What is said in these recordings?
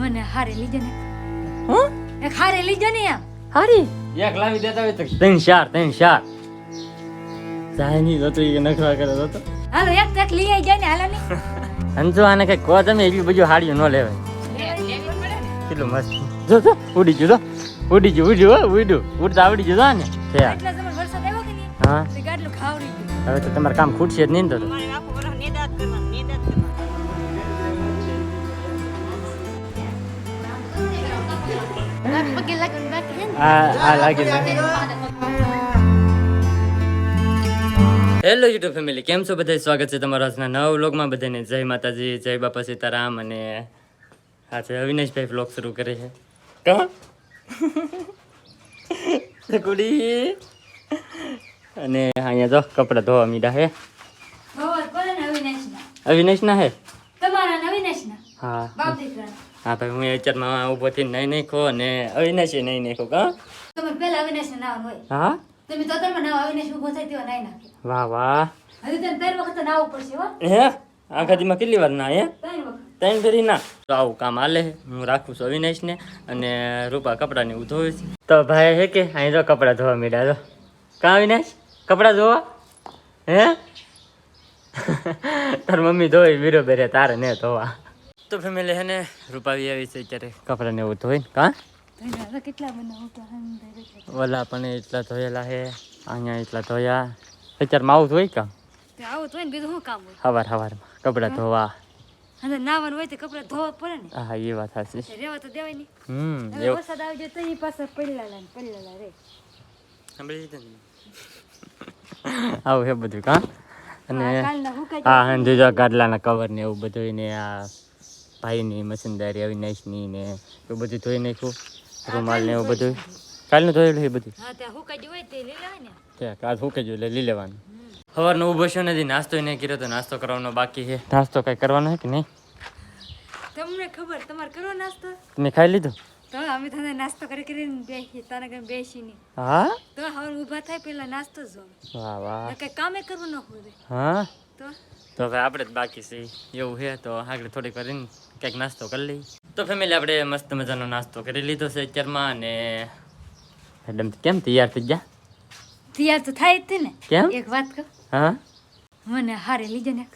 મને હારે લઈ જને હું? એક હારે લઈ જને એમ. હારી? એક લાવી દેતા હોય તો. ત્રણ ચાર ત્રણ ચાર. જાય નહીં તો એ નખરા કરે તો તો. હાલો એક એક લઈ આવી જાય ને હાલો ને અંજો આને કઈ કહો તમે એટલી બધું હાડીઓ ન લેવાય. કેટલું મસ્ત. જો જો ઉડી ગયું જો. ઉડી ગયું ઉડ્યું હો ઉડ્યું. ઉડતા આવડી ગયું જો ને છે આ. એટલે તમારે વરસાદ આવ્યો કે નહીં? હા. તે ગાડલું ખાવડી હવે તો તમારે કામ ખૂટશે જ નહીં ને તો આ હેલો યુટ્યુબ ફેમિલી કેમ છો બધા સ્વાગત છે તમારા આજના નવા વ્લોગમાં બધાને જય માતાજી જય બાપા સીતારામ અને હા છે અવિનાશભાઈ વ્લોગ શરૂ કરે છે. કા? કુડી અને અહીંયા જો કપડાં ધોવા મીડા હે. અવિનાશના. અવિનાશના હે? તમારા અવિનાશના? હા. બાપ દીકરા હા ભાઈ હું અત્યારમાં ઊભો થી નહીં નાખો અને અવિનાશે નહીં નાખો કા? તમે પેલા અવિનાશને નાવાનું હોય. હા? તમે તો તમે નાવ અવિનાશ ઊભો થાય તેવા નહીં નાખે. વાહ વાહ. હજી તમે ત્રણ વખત નાવું પડશે હો. હે? આખા દીમાં કેટલી વાર ના હે? ત્રણ ફેરી ના. તો આવું કામ હાલે. હું રાખું છું અવિનાશને અને રૂપા કપડાને ને ધોવે છે. તો ભાઈ હે કે? અહીં તો કપડાં ધોવા મીડા તો કાં અવિનાશ? કપડાં ધોવા? હે? તાર મમ્મી ધોઈ વીરો બેરે તારે ને ધોવા. તો ફેમિલી હે ને રૂપાવી આવી છે અત્યારે કપડાને એવું ધોઈને. કાં? કેટલા બનાવું ઓલા પણ એટલા ધોયેલા હે અહીંયા એટલા ધોયા. અત્યારે માવું ધોઈ કાં? આવું તો બીજું શું કામ હોય? સવાર કપડાં ધોવા. અને નાવાનું હોય તો કપડાં ધોવા પડે ને? હા એ વાત સાચી. તે તો દેવાય નહીં હમ હવે વરસાદ આવી જાય તો એ પાછા પડલાલા પડલાલા રે. સાંભળી લીધું આવું હે બધું કાં? અને હા અને ગાડલાના કવર ને એવું બધું ને આ ભાઈની મશીનદારી અવિનાશની ને એવું બધું ધોઈ નાખ્યું. રૂમાલ ને એવું બધું. કાલનું ધોયેલું એ બધું. કાલ ફૂકે જો એટલે લઈ લેવાનું. સવારનો ઊભો છો નથી નાસ્તો નહીં કર્યો તો નાસ્તો કરવાનો બાકી છે. નાસ્તો કઈ કરવાનો છે કે નહીં? તમને ખબર તમારે કરો નાસ્તો? તમે ખાઈ લીધું? તો અમે તને નાસ્તો કરી કરીને બેસી તારા ઘરે બેસી નહીં હા? તો હવે ઊભા થાય પેલા નાસ્તો જો વાહ વાહ. કઈ કામે કરવું ન હોય. હા? તો? તો હવે આપણે જ બાકી છે એવું છે તો આગળ થોડીક કરીને કંઈક નાસ્તો કરી લઈએ. તો ફેમિલી આપણે મસ્ત મજાનો નાસ્તો કરી લીધો છે અત્યારમાં અને મેડમ કેમ તૈયાર થઈ ગયા? તૈયાર તો થાય જ ને. કેમ? એક વાત કહું? હા? મને હારે લીજો ને.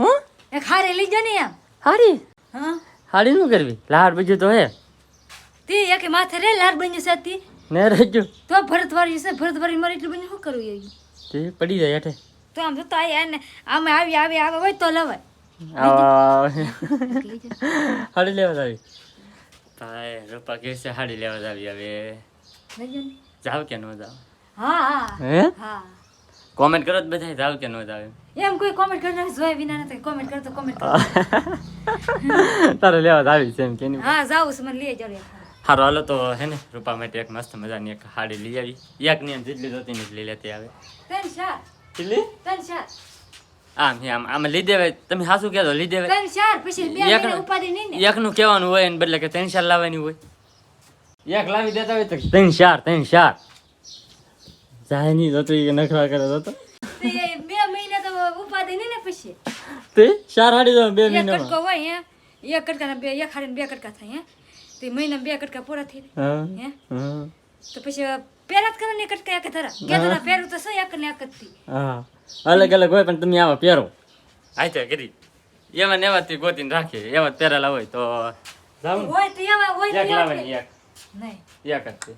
હું? એક હારે લીજો ને એમ. હારી? હા. હારી શું કરવી? લાડ બીજું તો હે. તે એક માથે રે લાડ બન્યું છે તી. ને રહેજો. તો ભરતવારી છે ભરતવારી મારે એટલું બન્યું શું કરવું એ તે પડી જાય હેઠે. તો આમ તો આ એને આમે આવી આવી આવે હોય તો લવાય. હાડી લેવા જાવી ભાઈ રૂપા કે છે હાડી લેવા જાવી હવે જાવ કે ન જાવ હા હા હે હા કોમેન્ટ કરો તો બધા જાવ કે ન જાવ એમ. કોઈ કોમેન્ટ કરનાર જોય વિના નથી કોમેન્ટ કરતો કોમેન્ટ તારે લેવા જ આવી છે એમ કે નહીં હા જાઉં છું મને લઈ જાવ હારો હાલો તો હે ને રૂપા માટે એક મસ્ત મજાની એક હાડી લઈ આવી એક ની એમ જેટલી જોતી ને એટલી લેતી આવે ત્રણ ચાર કેટલી ત્રણ ચાર આમ હે, આમ આમ લઈ દેવાય તમે સાસુ કહેતો લઈ દેવાય ત્રણ ચાર પછી બે મહિને ઉપાડી નહીં ને. એકનું કહેવાનું હોય ને બદલે કે ત્રણ ચાર લાવવાની હોય. એક લાવી દેતા હોય તો ત્રણ ચાર ત્રણ ચાર. જાય નહીં તો એ નખરા કરે તો તે. બે મહિના તો ઉપાડી નહીં ને પછી. તે ચાર હાડી દો બે એક કટકો હોય હે? એક કટકા બે એક હાડી બે કટકા થાય હે? તે મહિના બે કટકા પૂરા થઈ હે તો પછી પેરા જ કરવાની એક કટકા એક ધરા. કે ધરા પહેરું તો શું એક ને એક જ થી હા. અલગ અલગ હોય પણ તમે આવા પહેરો. હા તો કરી. એમાં એવા થી ગોતીને રાખે. એવા પહેરેલા હોય તો જાવ હોય તો એવા હોય એક એવા. એક નહીં. એક જ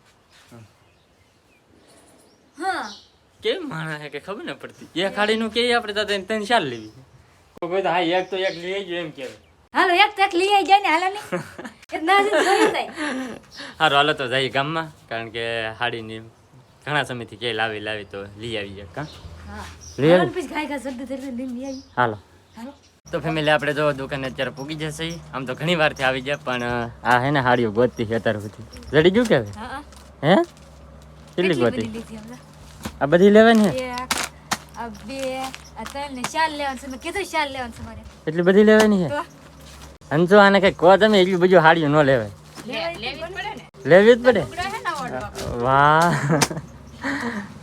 હા. કેમ માણા હે કે ખબર ન પડતી? એક હાડીનું કે આપણે તો ત્રણ ત્રણ ચાર લેવી કોઈ કોઈ તો હા એક તો એક લઈ ગયો એમ કહેવાય હાલો એક તો એક લઈ આવી જાય ને હાલો ને. ના સારું હાલો તો જઈએ ગામમાં કારણ કે હાડીની ઘણા સમયથી કે લાવી લાવી તો લઈ આવી જાય કાં હાલો. તો ફેમિલી આપણે જો દુકાને અત્યારે પૂગી જશે. આમ તો ઘણી વારથી આવી જાય પણ આ હે ને હાડીઓ ગોતતી છે અત્યારે સુધી. જડી ગયું કે હવે? હા હા. હે? કેટલી ગોતી? બધી લીધી હમણાં? આ બધી લેવાની છે. એટલી બધી લેવાની છે તો? હંસો આને કઈ કહો તમે એટલું બધું હાડીઓ ન લેવાય. લેવી જ પડે વાહ.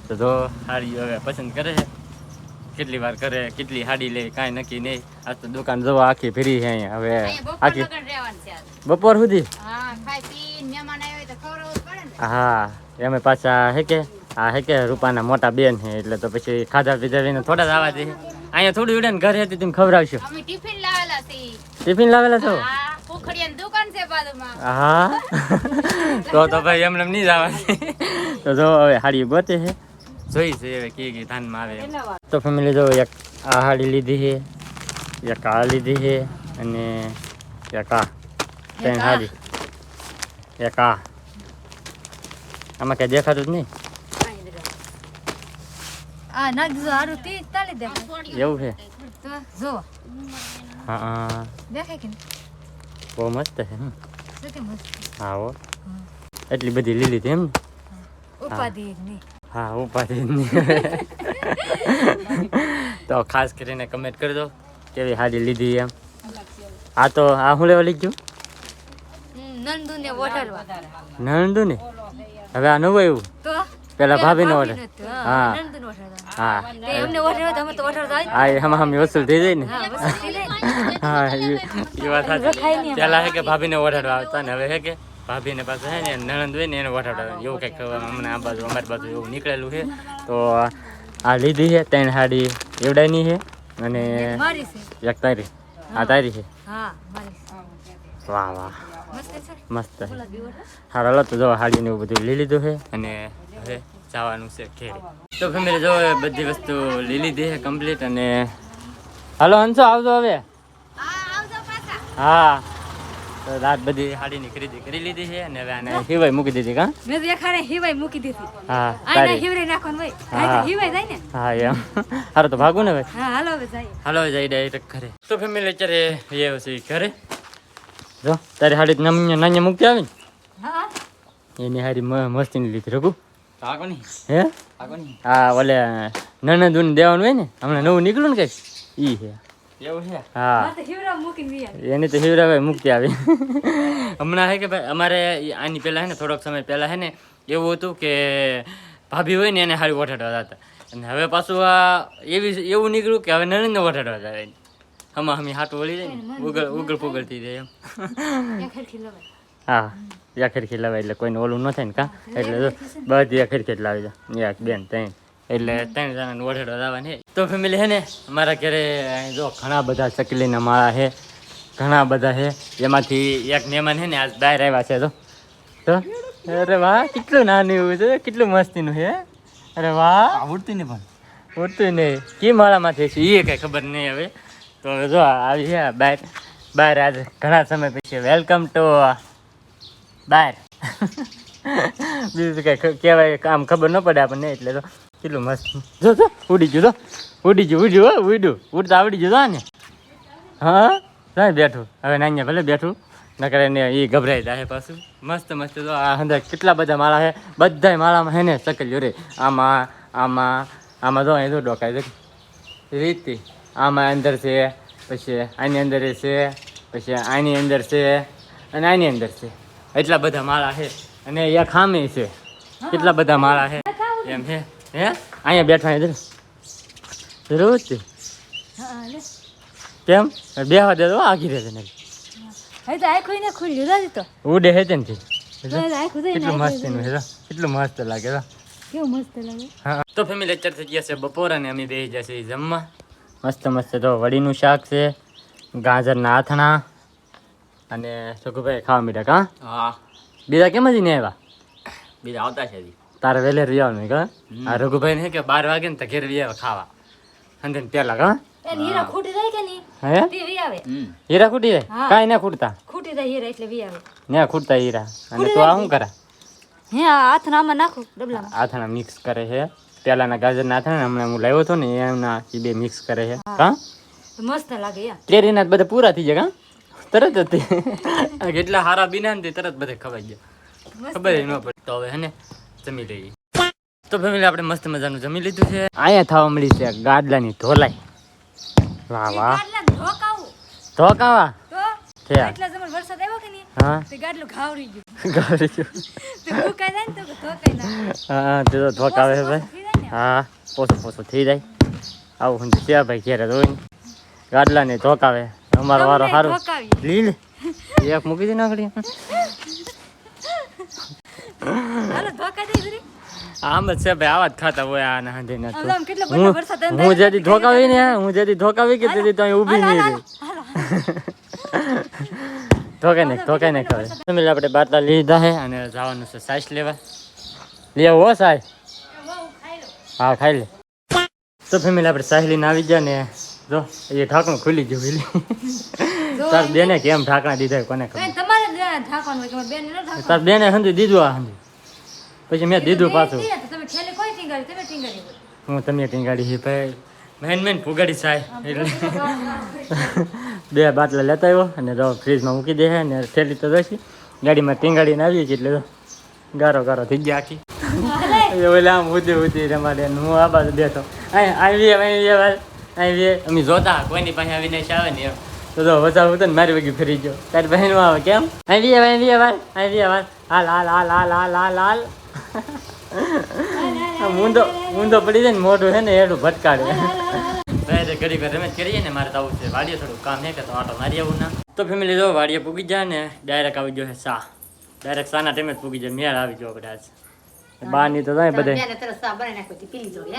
તો જો હાડીઓ હવે પસંદ કરે છે. કેટલી વાર કરે કેટલી હાડી લે કાંઈ નક્કી નહીં. આજ તો દુકાન જોવા આખી ફેરી છે અહીંયા હવે આખી બપોર સુધી? હા એમે પાછા હે કે? આ હે કે રૂપાના મોટા બેન છે એટલે તો પછી ખાધા પીધા વિના થોડા જ આવવા દે અહીંયા થોડી ઉડે ને ઘરે હતી તમે ખવડાવશો. ટિફિન લાવેલા છે. ટિફિન લાવેલા છો? હા તો તો ભાઈ એમને એમ નહીં જવા તો જો હવે હાડી ગોતે છે. જોઈ છે હવે કે કે ધાનમાં આવે તો ફેમિલી જો એક આ હાડી લીધી છે એક આ લીધી છે અને એક આ. ત્રણ હાડી એક આ. આમાં કઈ દેખાતું જ નહીં? આ નાખ હારું તી તાલી દે. એવું છે? તો જો. હા હા. દેખાય કે બહુ મસ્ત છે હમ. હા એટલી બધી લીલી હતી એમ ઉપાધિ જ નહીં. હા ઉપાધિ જ તો ખાસ કરીને કમેન્ટ કરી દો કેવી હાડી લીધી એમ. આ તો આ હું લેવા લીધું? નંદુ ને ને હવે આ નવું આવ્યું? પેલા ભાભીનો order. ભાભીનો હા. હા. નો હા. એ હમ હમ વસૂલ થઈ જાય ને. હા. હા એ વાત પેલા હે કે ભાભીને ઓઢાડવા આવતા ને હવે હે કે? ભાભીને પાસે હે ને નણંદ હોય ને એને વટાવડા એવું કંઈક હમણાં આ બાજુ અમારી બાજુ એવું નીકળેલું છે. તો આ લીધી છે ત્રણ હાડી એવડાની છે અને એક તારી. આ તારી છે? છે. વાહ વાહ. મસ્ત સારા છે. લો તો જો હાડીને એવું બધું લઈ લીધું છે અને હવે જવાનું છે ઘેરે. તો ફેમિલી જો બધી વસ્તુ લઈ લીધી છે કમ્પ્લીટ અને હાલો હંસો આવજો હવે. હા. તો રાત બધી હાડીની ખરીદી કરી લીધી છે અને હવે આને હિવાય મૂકી દીધી કા? મેં તો એખાડે હિવાય મૂકી દીધી. હા આને હિવરે નાખો ને હા. હા હિવાય જાય ને. હા એમ. હારો તો ભાગો ને ભાઈ હા હાલો હવે જાય. હાલો જાય ડાયરેક્ટ ઘરે. તો ફેમિલી અત્યારે એ છે ઘરે. જો તારી હાડી નાન્ય નાન્ય મૂકતી આવી હા. ને એની હારી મસ્તી મસ્તીની લીધી રઘુ. આગોની હે? આગોની હા ઓલે નનદુને દેવાનું હોય ને હમણાં નવું નીકળ્યું ને કંઈક? ઈ હે. હા. એની તો હિવરાભાઈ મૂકતી આવી. હમણાં હે કે ભાઈ અમારે આની પહેલાં હે ને થોડોક સમય પહેલાં હે ને એવું હતું કે ભાભી હોય ને એને હારી વઠાડવા હતા અને હવે પાછું આ એવી એવું નીકળ્યું કે હવે નરેન્દ્ર વઠાડવા જાય. હમણાં હમી હાટું વળી જાય ને. ઉગળ ઉગળ પુગળ થઈ જાય એમ. હા યા ખરખી લાવે એટલે કોઈને ઓલું ન થાય ને કા? એટલે બધી આ ખરખી લાવી દો. એક બેન ત્રણ. એટલે ત્રણ જણાને વઢેડવા જવાની તો ફેમિલી હે ને અમારા ઘરે અહીં જો ઘણા બધા ચકલીના માળા છે ઘણા બધા છે. એમાંથી એક મહેમાન છે ને આજ બહાર આવ્યા છે તો તો અરે વાહ કેટલું નાનું એવું છે કેટલું મસ્તીનું છે અરે વાહ. ઉડતું ને પણ. ઉડતું નહીં. કી માળામાંથી છે? એ કઈ ખબર નહીં હવે. તો જો આવી છે બહાર. બહાર આજે ઘણા સમય પછી વેલકમ ટુ બહાર. બીજું કઈ કહેવાય આમ ખબર ન પડે આપણને એટલે તો કેટલું મસ્ત. જો જો ઉડી ગયું તો ઉડી ગયું ઉડ્યું હો ઉડ્યું. ઉડતા આવડી ગયું ને હા? ત્યાં બેઠું. હવે નાઈને ભલે બેઠું. નકર એને એ ગભરાઈ જાય પાછું. મસ્ત મસ્ત તો આ અંદર કેટલા બધા માળા છે. બધા માળામાં હે ને ચકલ્યો રે. આમાં આમાં આમાં જો અહીં તો ડોકાય રીતિ. આમાં અંદર છે પછી આની અંદર એ છે પછી આની અંદર છે અને આની અંદર છે. એટલા બધા માળા છે. અને એ ખામી છે. કેટલા બધા માળા છે. એમ છે. હે? અહીંયા બેઠા ઇધર જરૂર છે. હા લે. કેમ? બેહવા દે તો આખી રહે ને હવે તો આખું ને ઉડે હે ને થી તો આખું જોઈને કેટલું મસ્ત એનું કેટલું મસ્ત લાગે કેવું મસ્ત લાગે? હા. તો ફેમિલી લેક્ચર થઈ ગયા છે બપોર અને અમે બેસી છીએ જમવા. મસ્ત મસ્ત તો વડીનું શાક છે ગાજરના આથણા અને સુખભાઈ ખાવા મીઠા કા? હા. બીજા કેમ જ નહીં આવ્યા? બીજા આવતા છે હજી. તારે વહેલે રહેવાનું કા આ રઘુભાઈ ને કે બાર વાગે ને તો ઘેર વી આવે ખાવા. અને પેલા કા હીરા ખૂટી જાય કે નહીં? તે વી આવે. હીરા ખૂટી જાય? હા. ના ખૂટતા? ખૂટી જાય હીરા એટલે વી આવે. ને ખૂટતા હીરા. અને તું આ શું કરે? હે આ નાખું ડબલામાં. આથણા મિક્સ કરે છે. પેલાના ગાજરના આથણા ને હમણાં હું લાવ્યો હતો ને એમના એ બે મિક્સ કરે છે. હા. મસ્ત લાગે યાર કેરીના બધા પૂરા થઈ જાય કા તરત જ કેટલા હારા બીના ને તે તરત બધે ખવાઈ ગયા. ખબર ન પડી. તો હવે હે ને જમી લઈએ. તો ફેમિલી આપણે મસ્ત મજાનું જમી લીધું છે. અહીંયા થવા મળી છે ગાડલાની ધોલાઈ વાહ વાહ. ગાડલા ધોકાવું ધોકાવા તો? છે એટલા જમણ વરસાદ આવ્યો કે નહીં? હા. તે ગાડલું ને ધોકાવે છે ભાઈ થઈ જાય ને હા પોસો પોસો થઈ જાય. આવું સમજુ છે ભાઈ ઘેરે જોઈને. ગાડલા ને ધોકાવે અમારો વારો સારું. એક મૂકી દે નાખડી. આમ જ છે ભાઈ આવા જ ખાતા હોય આ ના હું હું જેથી ધોકાવી ને હું જેથી ધોકાવી કે તેથી તો ઊભી નહીં રહી. ધોકાઈ નાખ ધોકાઈ નાખ હવે. ફેમિલી આપણે બાટલા લીધા છે અને જવાનું છે સાઈસ લેવા. લઈ હો સાઈ. હા ખાઈ લે. તો ફેમિલી આપણે સાઈ લઈને આવી ગયા ને જો એ ઢાંકણું ખુલી ગયું તાર બેને કેમ ઢાંકણા દીધા કોને ખબર? ઢાંકવાનું હોય કે બેન ન ઢાંકવાનું. તાર બેને સમજી દીધું આ સમજી પછી મેં દીધું પાછું. તમે છેલ્લે કોઈ ટીંગાડી તમે ટીંગાડી હું તમે ટીંગાડી છે ભાઈ. મેન મેન ફુગાડી સાય એટલે બે બાટલા લેતા આવ્યો અને તો ફ્રીજમાં મૂકી દે અને થેલી તો દોશી ગાડીમાં ટીંગાડીને આવીએ છીએ એટલે ગારો ગારો થઈ ગયા આખી. ઓલે આમ ઉધી ઉધી રમાડે હું આ બાજુ બેઠો. અહીં આવી આવી આવી આવી અમે જોતા કોઈની પાસે આવીને આવે ને એમ. તો તો વધારે હતો મારી વગી ફરી ગયો. તારી બહેન આવે કેમ? આવી આવે આવી આવે આવી આવે. હાલ હાલ હાલ હાલ હાલ હાલ હાલ. ઊંધો ઊંધો પડી જાય ને મોઢું છે ને એડું ભટકાડે. ઘડી ઘર રમેશ કરીએ ને મારે તો આવું છે વાડીએ થોડું કામ છે કે તો આટો મારી આવું ના. તો ફેમિલી જો વાડીએ પૂગી જાય ને ડાયરેક્ટ આવી ગયો છે સા ડાયરેક્ટ સાના ટાઈમે જ પૂગી જાય મેળ આવી ગયો બધા બેને ની તો થાય હે.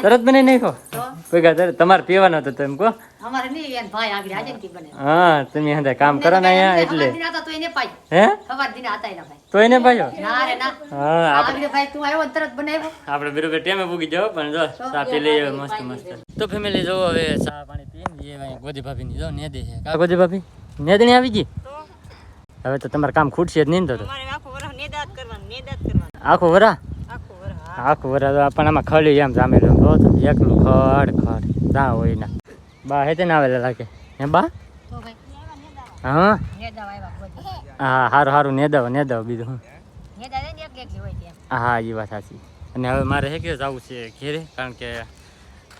તરત બનાવી નાખો? તો? કોઈ તરત તમારે પીવાનો હતો તેમ એમ કહો. અમારે નહીં એન ભાઈ આગળ આજે ને કી બને હા તમે હંધે કામ કરો ને અહીંયા એટલે. સવાર દિન હતા તો એને પાઈ હે તો એને રે હા આપણે આગળ ભાઈ તું આવ્યો ને તરત બનાવ્યો. આપણે બરોબર ટેમે ભૂગી જાવ પણ જો ચા પી લઈએ મસ્ત મસ્ત. તો ફેમિલી જો હવે ચા પાણી પીને એ ભાઈ ગોદી ભાભી ની જો ને દે છે. કા ગોદી ભાભી? નેદણી આવી ગઈ? હવે તો તમારે કામ ખૂટશે જ નહીં ને તો આખો વરા આખું વરા પણ આમાં ખડી એમ જામેલું કહો તો એકલું ખડ ખડ. જા હોય ના. બા હે તેને આવેલા લાગે. હે બા? તો હા? હા સારું સારું ને હું. ને એક બીજું હા એ વાત સાચી. અને હવે મારે હે કે જવું છે ઘેરે કારણ કે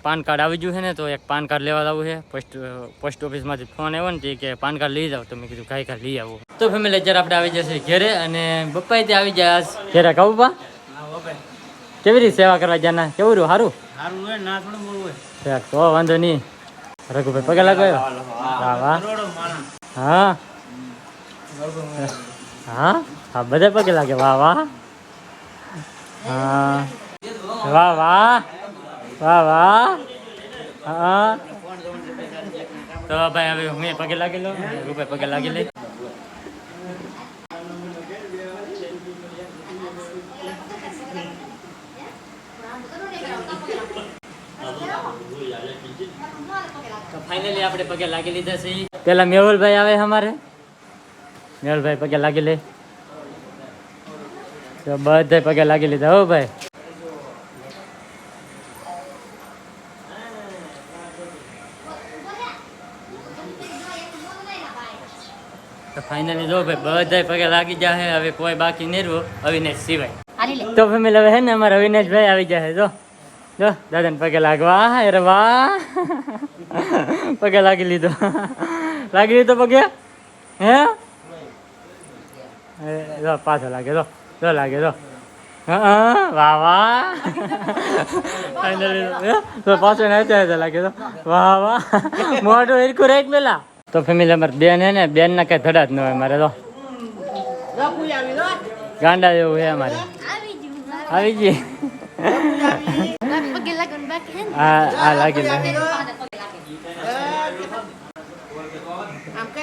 પાન કાર્ડ આવી ગયું છે ને તો એક પાન કાર્ડ લેવા જવું છે. પોસ્ટ પોસ્ટ ઓફિસમાંથી ફોન આવ્યો ને તે કે પાન કાર્ડ લઈ જાવ તો મેં કીધું કાંઈ કાંઈ લઈ આવું. તો ફેમિલી અત્યારે આપણે આવી જશે ઘેરે અને બપ્પાએ ત્યાં આવી જાય ઘેરે કહું બા? કેવી રીતે સેવા કરવા જાના કેવું રહ્યું? સારું? સારું હોય ના થોડું મોડું હોય. તો વાંધો નહીં. રઘુભાઈ પગે વાહ વાહ. હા? હા? હા બધા પગે લાગે વાહ વાહ. હા. વાહ વાહ. વાહ વાહ. હા. તો ભાઈ હવે હું પગે લાગેલો રઘુભાઈ પગે લાગી લઈ ફાઇનલી આપણે પગે લાગી લીધા છે. પેલા મેહુલભાઈ આવે અમારે. મેહુલભાઈ પગે લાગી લે. તો બધા પગે લાગી લીધા. હો ભાઈ. ફાઇનલી જો ભાઈ બધા પગે લાગી જાય હવે કોઈ બાકી નહીં રહ્યું. અવિનાશ સિવાય. તો ફેમિલી હવે હે ને અમારા અવિનાશભાઈ આવી જાય જો. જો દાદાને પગે લાગવા અરે વાહ પગે લાગી લીધો. લાગી લીધો પગે? હે? જો પાછો લાગે જો જો લાગે જો. વાહ વાહ. તો પાછો નાચા લાગે તો વાહ વાહ. મોઢું એરકું રાઈટ મેલા તો ફેમિલી અમારે બેન હે ને બેન ના કઈ ધડા જ ન હોય મારે તો ગાંડા જેવું હે અમારે. આવી ગઈ પગે લાગન બાકી હે હા હા લાગી લાગી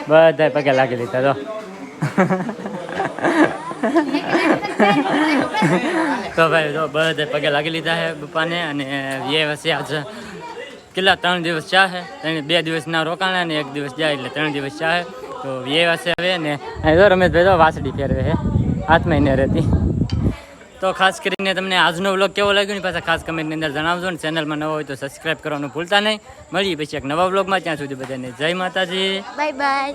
બધા પગે લાગી લીધા તો તો ભાઈ જો બધા પગે લાગી લીધા છે પપ્પાને અને એ વર્ષે આજ કેટલા ત્રણ દિવસ ચા છે ત્રણ બે દિવસના રોકાણા અને એક દિવસ જાય એટલે ત્રણ દિવસ ચા છે તો એ વર્ષે આવે ને રમેશભાઈ તો વાસડી ફેરવે છે હાથમાં એને રહેતી તો ખાસ કરીને તમને આજનો વ્લોગ કેવો લાગ્યો ને પાછા ખાસ કમેન્ટની અંદર જણાવજો ને ચેનલમાં નવો હોય તો સબસ્ક્રાઈબ કરવાનું ભૂલતા નહીં. મળીએ પછી એક નવા વ્લોગમાં ત્યાં સુધી બધાને જય માતાજી. Bye bye